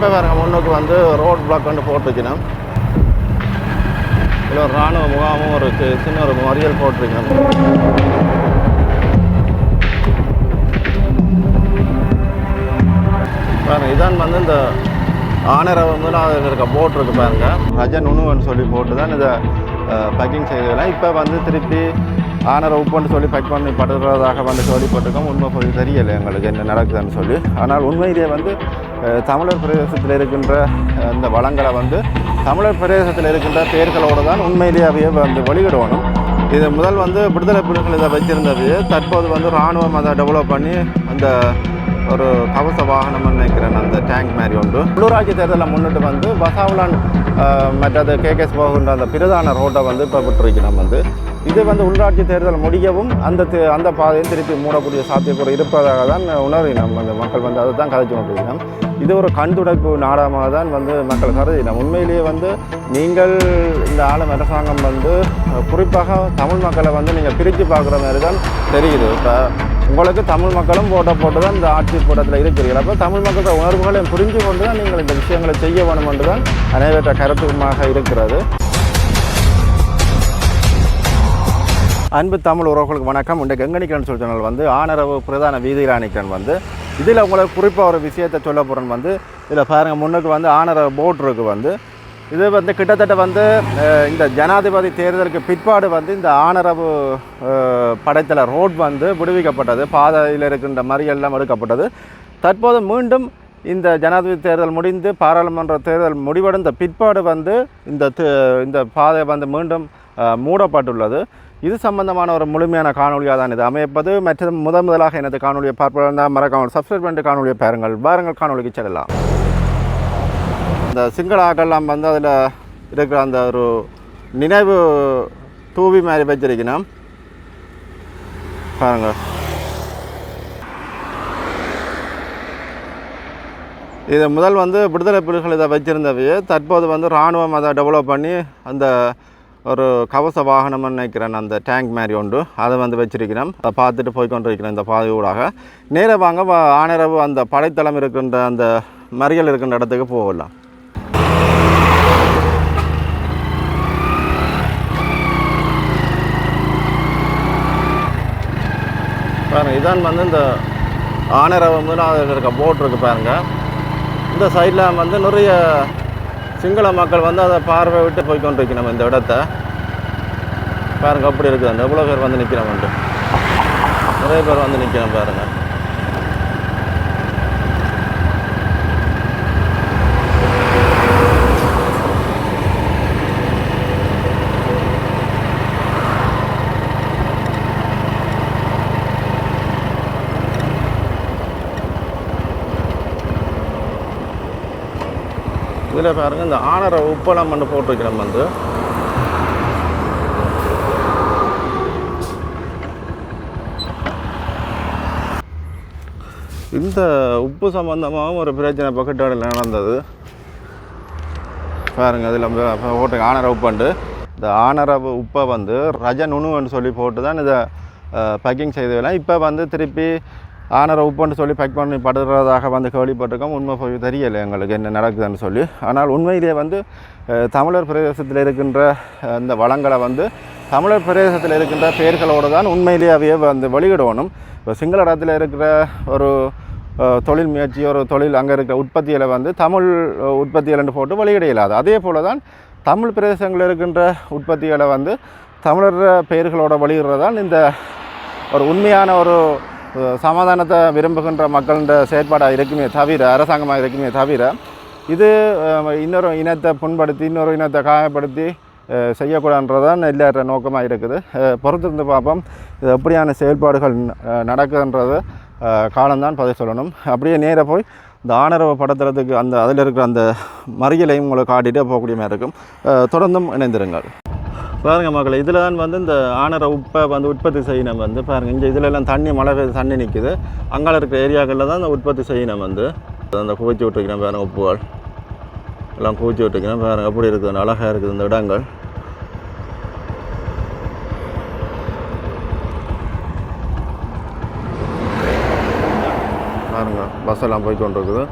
இப்போ வேறு முன்னுக்கு வந்து ரோட் பிளாக் வந்து போட்டுருக்கணும் இதில் ஒரு இராணுவ முகாமும் ஒரு சி- சின்ன ஒரு மறியல் போட்டிருக்கணும் பாருங்க இதான் வந்து இந்த ஆனரை வந்து அதில் இருக்க போட் இருக்கு பாருங்க. ரஜன் உணவுன்னு சொல்லி போட்டு தான் இதை பேக்கிங் செய்ததெல்லாம். இப்போ வந்து திருப்பி ஆனரை உப்புன்னு சொல்லி ஃபைட் பண்ணி படுறதாக வந்து கேள்விப்பட்டிருக்கோம் உண்மை கொஞ்சம் தெரியலை எங்களுக்கு என்ன நடக்குதுன்னு சொல்லி. ஆனால் உண்மையிலேயே வந்து தமிழர் பிரதேசத்தில் இருக்கின்ற அந்த இந்த வளங்களை வந்து தமிழர் பிரதேசத்தில் இருக்கின்ற பெயர்களோடு தான் உண்மையிலேயே வந்து வெளியிடணும். இது முதல் வந்து விடுதலை புலிகள் இதை வச்சிருந்தது தற்போது வந்து இராணுவம் அதை டெவலப் பண்ணி அந்த ஒரு கவச வாகனம்னு நினைக்கிறேன் அந்த டேங்க் மாதிரி உண்டு. உள்ளூராட்சி தேர்தலை முன்னிட்டு வந்து பசாவுலான் மற்றது கேகேஸ் போகின்ற அந்த பிரதான ரோட்டை வந்து இப்போ விட்டுருக்கிறோம் வந்து. இது வந்து உள்ளாட்சி தேர்தல் முடியவும் அந்த தே- அந்த பாதையும் திருப்பி மூடக்கூடிய சாத்தியக்கூறு இருப்பதாக தான் உணர்வினம் அந்த மக்கள் வந்து. அதை தான் கதைச்சு கொண்டிருக்கிறோம். இது ஒரு கண்துடைப்பு நாடகமாக தான் வந்து மக்கள் கருதினோம் உண்மையிலேயே வந்து நீங்கள் இந்த ஆளும் அரசாங்கம் வந்து குறிப்பாக தமிழ் மக்களை வந்து நீங்கள் பிரித்து பார்க்குற மாதிரி தான் தெரியுது. இப்போ உங்களுக்கு தமிழ் மக்களும் போட்ட போட்டு தான் இந்த ஆட்சி கூட்டத்தில் இருக்கிறீர்கள். அப்போ தமிழ் மக்களோட உணர்வுகளையும் புரிஞ்சு கொண்டு தான் நீங்கள் இந்த விஷயங்களை செய்ய வேணும் என்று தான் அனைவற்ற கருத்துமாக இருக்கிறது. அன்பு தமிழ் உறவுகளுக்கு வணக்கம். இந்த கங்கணிக்கன் சொல் வந்து ஆனரவு பிரதான வீதியில் அணிக்கன் வந்து. இதில் உங்களுக்கு குறிப்பாக ஒரு விஷயத்தை சொல்ல போகிறேன் வந்து. இதில் பாருங்கள் முன்னுக்கு வந்து ஆனரவு போட்ருக்கு வந்து. இது வந்து கிட்டத்தட்ட வந்து இந்த ஜனாதிபதி தேர்தலுக்கு பிற்பாடு வந்து இந்த ஆனரவு அஹ், படைத்தல ரோட் வந்து விடுவிக்கப்பட்டது. பாதையில் இருக்கின்ற மறியெல்லாம் எடுக்கப்பட்டது. தற்போது மீண்டும் இந்த ஜனாதிபதி தேர்தல் முடிந்து பாராளுமன்ற தேர்தல் முடிவடைந்த பிற்பாடு வந்து இந்த இந்த பாதை வந்து மீண்டும் மூடப்பட்டுள்ளது. இது சம்பந்தமான ஒரு முழுமையான காணொலியாக தான் இது அமைப்பது. மற்றது முதன் முதலாக எனது காணொலியை பார்ப்பதாக மறக்காமல் சப்ஸ்கிரைப் பண்ணிட்டு காணொலியை பாருங்கள். பாருங்கள் காணொலிக்கு செல்லலாம். இந்த சிங்கள ஆக்கெல்லாம் வந்து அதில் இருக்கிற அந்த ஒரு நினைவு தூவி மாதிரி வச்சிருக்கணும். பாருங்கள் இது முதல் வந்து விடுதலை புலிகள் இதை வச்சிருந்தவையே. தற்போது வந்து இராணுவம் அதை டெவலப் பண்ணி அந்த ஒரு கவச வாகனம்னு நினைக்கிறேன் அந்த டேங்க் மாதிரி உண்டு அதை வந்து வச்சிருக்கிறோம். அதை பார்த்துட்டு போய் கொண்டிருக்கிறேன் இந்த பாதை ஊடாக நேரா வாங்க ஆனிரவு அந்த படைத்தளம் இருக்கின்ற அந்த மறியல் இருக்கின்ற இடத்துக்கு போகலாம். பாருங்க இதான் வந்து இந்த ஆனரவை வந்து அதில் இருக்க போட் இருக்கு பாருங்க. இந்த சைடில் வந்து நிறைய சிங்கள மக்கள் வந்து அதை பார்வை விட்டு போய் கொண்டிருக்கணும் இந்த இடத்த. பாருங்க அப்படி இருக்குது. அந்த எவ்வளோ பேர் வந்து நிற்கிறோம் வந்து நிறைய பேர் வந்து நிற்கிறோம் பாருங்கள் இதில் பாருங்க இந்த ஆனரை உப்பளம் வந்து போட்டிருக்கிறோம் வந்து. இந்த உப்பு சம்பந்தமாகவும் ஒரு பிரச்சனை பக்கெட்டாடில் நடந்தது. பாருங்க அதில் போட்டு ஆனர உப்புண்டு. இந்த ஆனர உப்பை வந்து ரஜ நுணுன்னு சொல்லி போட்டு தான் இதை பேக்கிங் செய்ததெல்லாம். இப்போ வந்து திருப்பி ஆனரை உப்புன்னு சொல்லி பேக் பண்ணி படுறதாக வந்து கேள்விப்பட்டிருக்கோம். உண்மை போய் தெரியலை எங்களுக்கு என்ன நடக்குதுன்னு சொல்லி. ஆனால் உண்மையிலேயே வந்து தமிழர் பிரதேசத்தில் இருக்கின்ற இந்த வளங்களை வந்து தமிழர் பிரதேசத்தில் இருக்கின்ற பெயர்களோடு தான் உண்மையிலேயே வந்து வெளியிடணும். இப்போ சிங்கள இடத்துல இருக்கிற ஒரு தொழில் முயற்சி ஒரு தொழில் அங்கே இருக்கிற உற்பத்தியில் வந்து தமிழ் அஹ், போட்டு வெளியிட இயலாது அதே போல தான் தமிழ் பிரதேசங்களில் இருக்கின்ற உற்பத்திகளை வந்து தமிழர் பெயர்களோட வெளியிடுறதால் இந்த ஒரு உண்மையான ஒரு சமாதானத்தை விரும்புகின்ற மக்களின் செயற்பாடாக இருக்குமே தவிர அரசாங்கமாக இருக்குமே தவிர இது இன்னொரு இனத்தை புண்படுத்தி இன்னொரு இனத்தை காயப்படுத்தி செய்யக்கூடாதுன்றதான் எல்லார நோக்கமாக இருக்குது. பொறுத்திருந்து பார்ப்போம். இது எப்படியான செயல்பாடுகள் நடக்குதுன்றது காலம்தான் பதில் சொல்லணும். அப்படியே நேராக போய் இந்த ஆனரவ படத்துறதுக்கு அந்த அதில் இருக்கிற அந்த மறியலையும் உங்களை காட்டிகிட்டே போகக்கூடிய மாதிரி இருக்கும். தொடர்ந்தும் இணைந்திருங்கள். பாருங்க மக்களை இதில் தான் வந்து இந்த ஆனரை உப்பை வந்து உற்பத்தி செய்யணும் வந்து பாருங்கள் இங்கே இதிலெல்லாம் தண்ணி மழை பெய்து தண்ணி நிற்குது அங்கால இருக்கிற ஏரியாக்களில் தான் இந்த உற்பத்தி செய்யணும் வந்து. அந்த குவிச்சு விட்டுருக்கிறேன் பாருங்கள் உப்புகள். எல்லாம் குவிச்சு விட்டுருக்கிறேன் பாருங்கள் எப்படி இருக்குது அழகாக இருக்குது இந்த இடங்கள். பாருங்க பஸ் எல்லாம் போய் கொண்டிருக்குது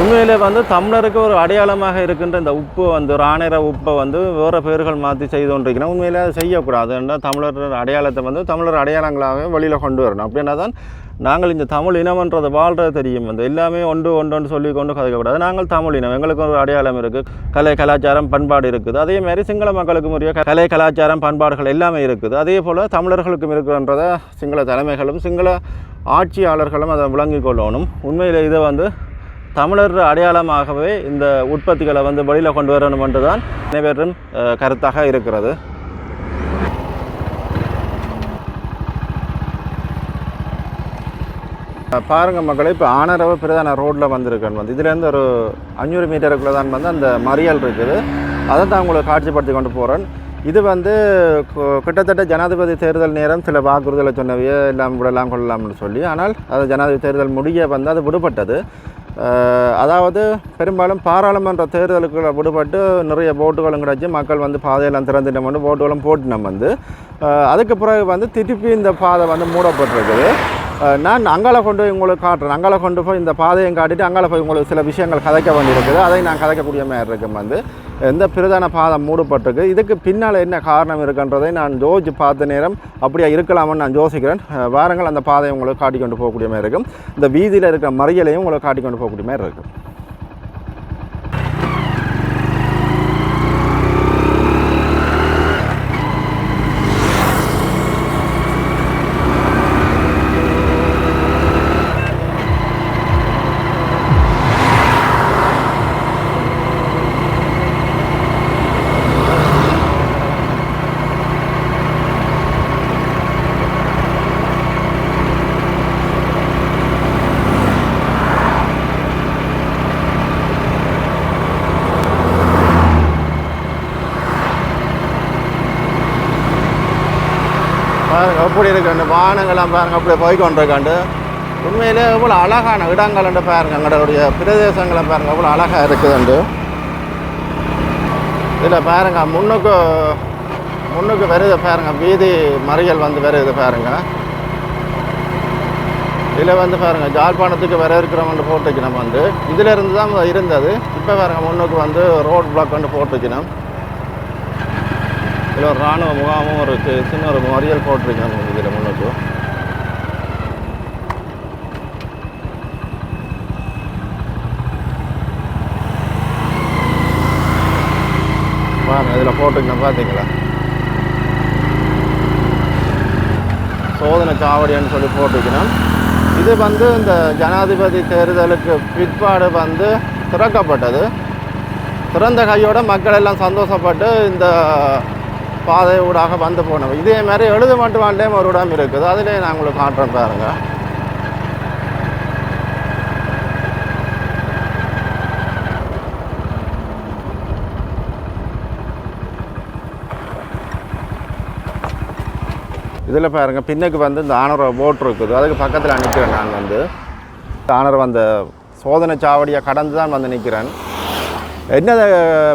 உண்மையில் வந்து தமிழருக்கு ஒரு அடையாளமாக இருக்கின்ற இந்த உப்பு வந்து ராணிர உப்பை வந்து வேறு பேர்கள் மாற்றி செய்து கொண்டிருக்கிறோம். உண்மையில் அதை செய்யக்கூடாதுன்னா தமிழர் அடையாளத்தை வந்து தமிழர் அடையாளங்களாக வெளியில் கொண்டு வரணும். அப்படின்னா தான் நாங்கள் இந்த தமிழ் இனம்ன்றது வாழ்றது தெரியும். வந்து எல்லாமே ஒன்று ஒன்று சொல்லி கொண்டு கதைக்கக்கூடாது நாங்கள் தமிழ் இனம். எங்களுக்கு ஒரு அடையாளம் இருக்குது கலை கலாச்சாரம் பண்பாடு இருக்குது. அதே மாதிரி சிங்கள மக்களுக்கும் உரிய கலை கலாச்சாரம் பண்பாடுகள் எல்லாமே இருக்குது. அதே போல் தமிழர்களுக்கும் இருக்குன்றதை சிங்கள தலைமைகளும் சிங்கள ஆட்சியாளர்களும் அதை விளங்கிக் கொள்ளணும். உண்மையில் இதை வந்து தமிழர் அடையாளமாகவே இந்த உற்பத்திகளை வந்து வெளியில் கொண்டு வரணும் என்று தான் அனைவரும் கருத்தாக இருக்கிறது. பாருங்க மக்களை இப்போ ஆனரவ பிரதான ரோட்டில் வந்திருக்கேன் வந்து. இதுலேருந்து ஒரு அஞ்சூறு மீட்டருக்குள்ளே தான் வந்து அந்த மறியல் இருக்குது. அதை தான் உங்களுக்கு காட்சிப்படுத்தி கொண்டு போகிறேன் இது வந்து கு- கிட்டத்தட்ட ஜனாதிபதி தேர்தல் நேரம் சில வாக்குறுதலை சொன்னவையே எல்லாம் விடலாம் கொள்ளலாம்னு சொல்லி. ஆனால் அது ஜனாதிபதி தேர்தல் முடிய வந்து அது விடுபட்டது. அதாவது பெரும்பாலும் பாராளுமன்ற தேர்தலுக்கு விடுபட்டு நிறைய போட்டுகளும் கிடச்சி மக்கள் வந்து பாதையெல்லாம் திறந்துட்டோம் வந்து போட்டுகளும் போட்டினோம் வந்து. அதுக்கு பிறகு வந்து திருப்பி இந்த பாதை வந்து மூடப்பட்டிருக்குது. நான் அங்கால கொண்டு போய் உங்களுக்கு காட்டுறேன். அங்கால கொண்டு போய் இந்த பாதையும் காட்டிட்டு அங்கால போய் உங்களுக்கு சில விஷயங்கள் கதைக்க வேண்டியிருக்குது. அதை நான் கதைக்கக்கூடிய மாதிரி இருக்கும் வந்து. எந்த பிரதான பாதம் மூடப்பட்டிருக்கு? இதுக்கு பின்னால் என்ன காரணம் இருக்குன்றதை நான் ஜோதிச்சு பார்த்த நேரம் அப்படியே இருக்கலாம்னு நான் யோசிக்கிறேன். வாரங்கள் அந்த பாதையை உங்களுக்கு காட்டிக்கொண்டு போகக்கூடிய மாதிரி இருக்கும். இந்த வீதியில் இருக்கிற மறியலையும் உங்களுக்கு காட்டிக்கொண்டு போகக்கூடிய மாதிரி இருக்கும் பாருங்க எப்படி இருக்கு வானங்கள்லாம் பாருங்கள் அப்படியே போய் கொண்டிருக்காண்டு. உண்மையிலே எவ்வளோ அழகான இடங்கள்ண்டு பாருங்க எங்களுடைய பிரதேசங்களை பாருங்க எவ்வளோ அழகாக இருக்குதுண்டு. இதில் பாருங்க முன்னுக்கு முன்னுக்கு வருது பாருங்கள் வீதி மறியல் வந்து வருது பாருங்கள் இதில் வந்து பாருங்க ஜாழ்ப்பாணத்துக்கு வர இருக்கிறவங்க போட்டுக்கணும் வந்து. இதிலிருந்து தான் இருந்தது. இப்போ பாருங்க முன்னுக்கு வந்து ரோட் பிளாக் வந்து போட்டுக்கணும். இதில் ஒரு இராணுவ முகாமும் ஒரு சின்ன ஒரு மறியல் போட்டிருக்காங்க இதில் முன்னுக்கு பாருங்கள் இதில் போட்டுக்கணும் பார்த்தீங்களா சோதனை சாவடின்னு சொல்லி போட்டுக்கணும் இது வந்து இந்த ஜனாதிபதி தேர்தலுக்கு பிற்பாடு வந்து திறக்கப்பட்டது. திறந்த கையோட மக்கள் எல்லாம் சந்தோஷப்பட்டு இந்த பாதை ஊடாக வந்து போனோம் இதே மாதிரி எழுது மட்டும் வாண்டேம் ஒரு இடம் இருக்குது. அதிலே நான் உங்களுக்கு காட்டுறேன் பாருங்க. இதில் பாருங்க பின்னுக்கு வந்து இந்த ஆனரோட போட் இருக்குது. அதுக்கு பக்கத்தில் நிற்கிறேன் நான் வந்து. ஆணவர் வந்த சோதனை சாவடியை கடந்து தான் வந்து நிற்கிறேன் என்ன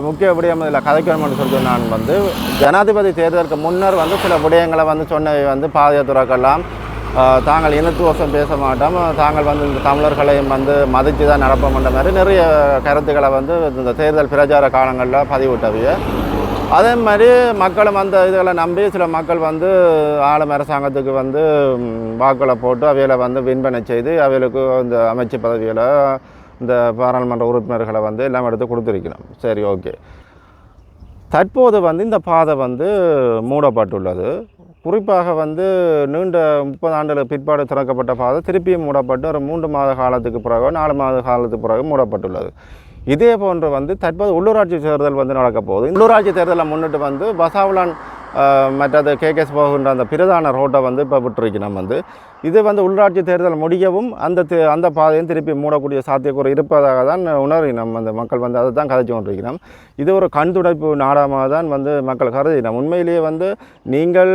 முக்கிய விடயம் இதில் கதைக்கணும்னு சொல்லி நான் வந்து ஜனாதிபதி தேர்தலுக்கு முன்னர் வந்து சில விடயங்களை வந்து சொன்னவை வந்து பாதையை துறக்கலாம் தாங்கள் இனத்துவசம் பேச மாட்டோம். தாங்கள் வந்து இந்த தமிழர்களையும் வந்து மதித்து தான் நடப்போம்ன்ற மாதிரி நிறைய கருத்துக்களை வந்து இந்த தேர்தல் பிரச்சார காலங்களில் பதிவிட்டவைய அதே மாதிரி மக்களும் அந்த இதுகளை நம்பி சில மக்கள் வந்து ஆளும் அரசாங்கத்துக்கு வந்து வாக்களை போட்டு அவைகளை வந்து வின்பனை செய்து அவைகளுக்கு இந்த அமைச்சு பதவிகளை இந்த பாராளுமன்ற உறுப்பினர்களை வந்து எல்லாம் எடுத்து கொடுத்துருக்கணும் சரி ஓகே. தற்போது வந்து இந்த பாதை வந்து மூடப்பட்டுள்ளது. குறிப்பாக வந்து நீண்ட முப்பது ஆண்டுகளுக்கு பிற்பாடு திறக்கப்பட்ட பாதை திருப்பியும் மூடப்பட்டு ஒரு மூன்று மாத காலத்துக்கு பிறகு நாலு மாத காலத்துக்கு பிறகு மூடப்பட்டுள்ளது. இதே போன்று வந்து தற்போது உள்ளூராட்சி தேர்தல் வந்து நடக்க போகுது உள்ளூராட்சி தேர்தலை முன்னிட்டு வந்து பசாவுலான் மற்றது கேகேஸ் போகின்ற அந்த பிரதான ரோட்டை வந்து இப்போ விட்டுருக்கணும் வந்து. இது வந்து உள்ளாட்சி தேர்தல் முடியவும் அந்த தே- அந்த பாதையும் திருப்பி மூடக்கூடிய சாத்தியக்கூறு இருப்பதாக தான் உணர்வினம் அந்த மக்கள் வந்து. அதை தான் கதைச்சு கொண்டிருக்கிறோம். இது ஒரு கண் துடைப்பு நாடகமாக தான் வந்து மக்கள் கருதினோம் உண்மையிலேயே வந்து நீங்கள்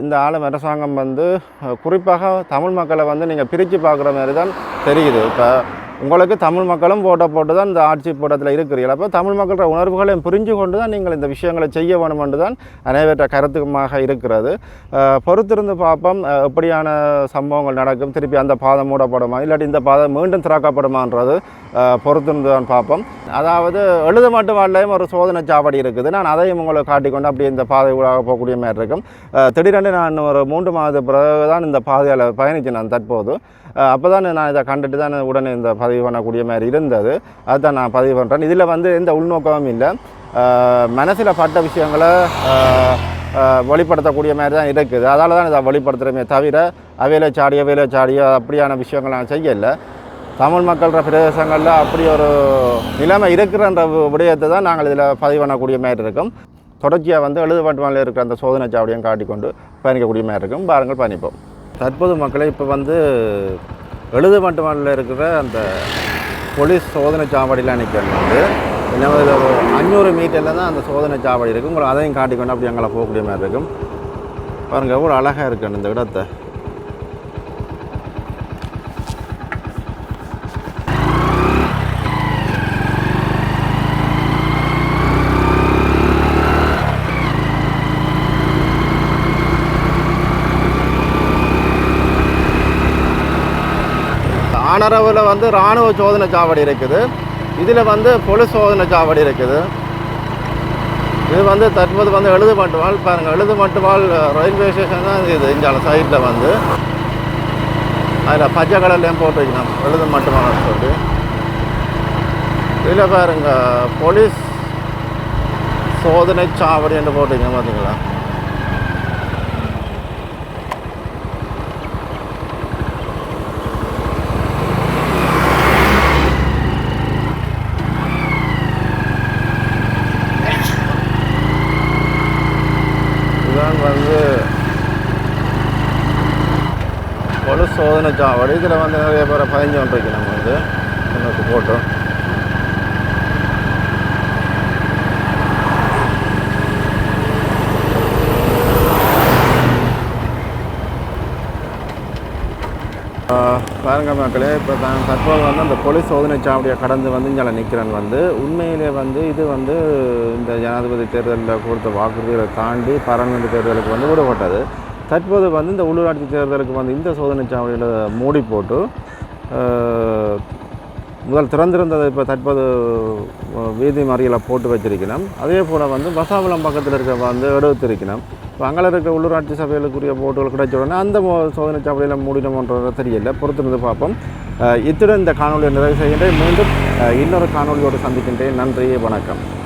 இந்த ஆளும் அரசாங்கம் வந்து குறிப்பாக தமிழ் மக்களை வந்து நீங்கள் பிரித்து பார்க்குற மாதிரி தான் தெரியுது. இப்போ உங்களுக்கு தமிழ் மக்களும் போட்ட போட்டு தான் இந்த ஆட்சி போட்டத்தில் இருக்கிறீர்கள். அப்போ தமிழ் மக்களோட உணர்வுகளையும் புரிஞ்சு கொண்டு தான் நீங்கள் இந்த விஷயங்களை செய்ய வேணும் என்று தான் அனைவற்ற கருத்துமாக இருக்கிறது பொறுத்திருந்து பார்ப்போம் எப்படியான சம்பவங்கள் நடக்கும். திருப்பி அந்த பாதை மூடப்படுமா இல்லாட்டி இந்த பாதை மீண்டும் திறக்கப்படுமான்றது பொறுத்திருந்து தான் பார்ப்போம். அதாவது எழுத மட்டும் வரலையும் ஒரு சோதனை சாவடி இருக்குது. நான் அதையும் உங்களுக்கு காட்டிக்கொண்டு அப்படியே இந்த பாதை ஊடாக போகக்கூடிய மாதிரி இருக்கும். திடீரென்று நான் ஒரு மூன்று மாத பிறகு தான் இந்த பாதையில் பயணித்தேன் நான் தற்போது. அப்போ தான் நான் இதை கண்டுட்டு தான் உடனே இந்த பதிவு பண்ணக்கூடிய மாதிரி இருந்தது. அதுதான் நான் பதிவு பண்ணுறேன் இதில் வந்து எந்த உள்நோக்கமும் இல்லை. மனசில் பட்ட விஷயங்களை வெளிப்படுத்தக்கூடிய மாதிரி தான் இருக்குது. அதால் தான் இதை வெளிப்படுத்துகிறோமே தவிர அவையில சாடி அவையில சாடியோ அப்படியான விஷயங்கள் நான் செய்யலை. தமிழ் மக்கள்ற பிரதேசங்களில் அப்படி ஒரு நிலைமை இருக்கிறன்ற விடயத்தை தான் நாங்கள் இதில் பதிவு பண்ணக்கூடிய மாதிரி இருக்கும். தொடர்ச்சியாக வந்து எழுதுபாட்டு இருக்கிற அந்த சோதனை சாவடியும் காட்டிக்கொண்டு பயணிக்கக்கூடிய மாதிரி இருக்கும். பாருங்கள் பயணிப்போம். தற்போது மக்களை இப்போ வந்து எழுதுபாட்டு மாநில இருக்கிற அந்த போலீஸ் சோதனை சாவடியில் நிற்கிறது வந்து இன்னும் ஒரு அஞ்சூறு மீட்டரில் தான் அந்த சோதனை சாவடி இருக்குது உங்களை அதையும் காட்டிக்கொண்டு அப்படி எங்களை போகக்கூடிய மாதிரி இருக்கும். பாருங்கள் எவ்வளோ அழகாக இருக்கு இந்த இடத்தை. ஆனரவில் வந்து இராணுவ சோதனை சாவடி இருக்குது. இதில் வந்து பொலிஸ் சோதனை சாவடி இருக்குது. இது வந்து தற்போது வந்து எழுது மட்டுவால் பாருங்கள் எழுது மட்டுவால் ரயில்வே ஸ்டேஷன் தான் இது இந்த சைடில் வந்து. அதில் பச்சை கடல்லையும் போட்டு வைக்கணும் எழுது மட்டுமால் சொல்லி. இதில் பாருங்க போலீஸ் சோதனை சாவடி என்று போட்டிருக்கீங்க பார்த்தீங்களா இதுதான் வந்து ஒரு சோதனை சாவடி இதில் வந்து நிறைய பேரை பதிஞ்சு கொண்டிருக்கு நம்ம வந்து. எனக்கு போட்டோம். பாருங்க மக்களே இப்போ தான் தற்போது வந்து அந்த போலீஸ் சோதனை சாவடியை கடந்து வந்து இங்கே நிற்கிறேன் வந்து உண்மையிலே வந்து இது வந்து இந்த ஜனாதிபதி தேர்தலில் கொடுத்த வாக்குறுதிகளை தாண்டி பாராளுமன்ற தேர்தலுக்கு வந்து விடப்பட்டது தற்போது வந்து இந்த உள்ளூராட்சி தேர்தலுக்கு வந்து இந்த சோதனை சாவடியில் மூடி போட்டு முதல் திறந்திருந்ததை இப்போ தற்போது வீதி மறியலில் போட்டு வச்சிருக்கணும். அதே போல் வந்து பசாபலம் பக்கத்தில் இருக்க வந்து எடுத்திருக்கணும். இப்போ அங்கே இருக்க உள்ளூராட்சி சபைகளுக்குரிய போட்டுகள் கிடைச்ச உடனே அந்த மோ- சோதனை சாவடியில் மூடினோன்றது தெரியல. பொறுத்திருந்து பார்ப்போம். இத்துடன் இந்த காணொலியை நிறைவு செய்கின்றேன். மீண்டும் இன்னொரு காணொலியோடு சந்திக்கின்றேன். நன்றி வணக்கம்.